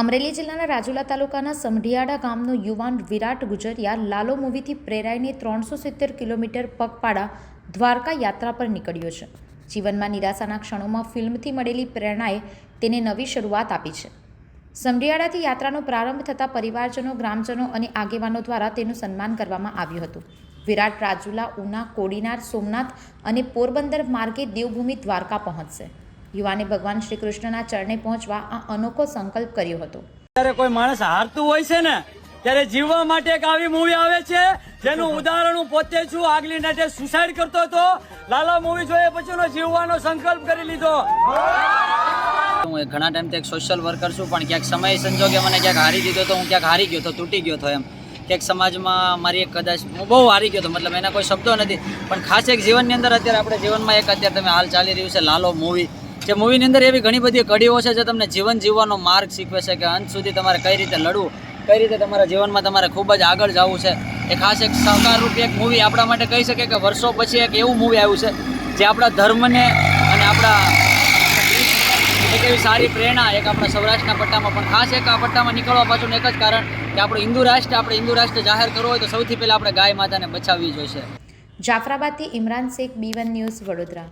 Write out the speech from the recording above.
અમરેલી જિલ્લાના રાજુલા તાલુકાના સમઢિયાળા ગામનો યુવાન વિરાટ ગુજરિયા લાલો મૂવીથી પ્રેરાઈને ત્રણસો સિત્તેર કિલોમીટર પગપાળા દ્વારકા યાત્રા પર નીકળ્યો છે. જીવનમાં નિરાશાના ક્ષણોમાં ફિલ્મથી મળેલી પ્રેરણાએ તેને નવી શરૂઆત આપી છે. સમઢિયાળાથી યાત્રાનો પ્રારંભ થતાં પરિવારજનો, ગ્રામજનો અને આગેવાનો દ્વારા તેનું સન્માન કરવામાં આવ્યું હતું. વિરાટ રાજુલા, ઉના, કોડીનાર, સોમનાથ અને પોરબંદર માર્ગે દેવભૂમિ દ્વારકા પહોંચશે. યુવાને ભગવાન શ્રી કૃષ્ણના ચરણે પહોંચવા આ અનોખો સંકલ્પ કર્યો હતો. જ્યારે કોઈ માણસ હારતું હોય છે ને ત્યારે જીવવા માટે એક આવી મૂવી આવે છે જેનું ઉદાહરણ હું પોતે છું આગલી નાટે સુસાઇડ કરતો હતો. લાલા મૂવી જોઈએ પછીનો જીવવાનો સંકલ્પ કરી લીધો. હું ઘણા ટાઈમથી એક સોશિયલ વર્કર છું પણ ક્યાંક સમય સંજોગે મને ક્યાંક હારી દીધો તો હું ક્યાંક હારી ગયો તો તૂટી ગયો તો એમ. ક્યાંક સમાજમાં મારી એક કદાચ હું બહુ હારી ગયો હતો મતલબ એના કોઈ શબ્દો નથી. પણ ખાસ એક જીવનની અંદર અત્યારે આપણે જીવનમાં એક અત્યારે તમે હાલ ચાલી રહ્યું છે લાલો મૂવી જે મૂવીની અંદર એવી ઘણી બધી કડીઓ છે જે તમને જીવન જીવવાનો માર્ગ શીખવે છે કે અંત સુધી તમારે કઈ રીતે લડવું, કઈ રીતે તમારા જીવનમાં તમારે ખૂબ જ આગળ જવું છે. એ ખાસ એક સહકારરૂપી એક મૂવી આપણા માટે કહી શકે કે વર્ષો પછી એક એવું મૂવી આવ્યું છે જે આપણા ધર્મને અને આપણા એક એવી સારી પ્રેરણા એક આપણા સૌરાષ્ટ્રના પટ્ટામાં પણ ખાસ એક આ પટ્ટામાં નીકળવા પાછળનું એક જ કારણ કે આપણું હિન્દુ રાષ્ટ્ર, આપણે હિન્દુ રાષ્ટ્ર જાહેર કરવું હોય તો સૌથી પહેલાં આપણે ગાય માતાને બચાવવી જોઈશે જાફરાબાદથી Imran Shaikh, B one news, Vadodara.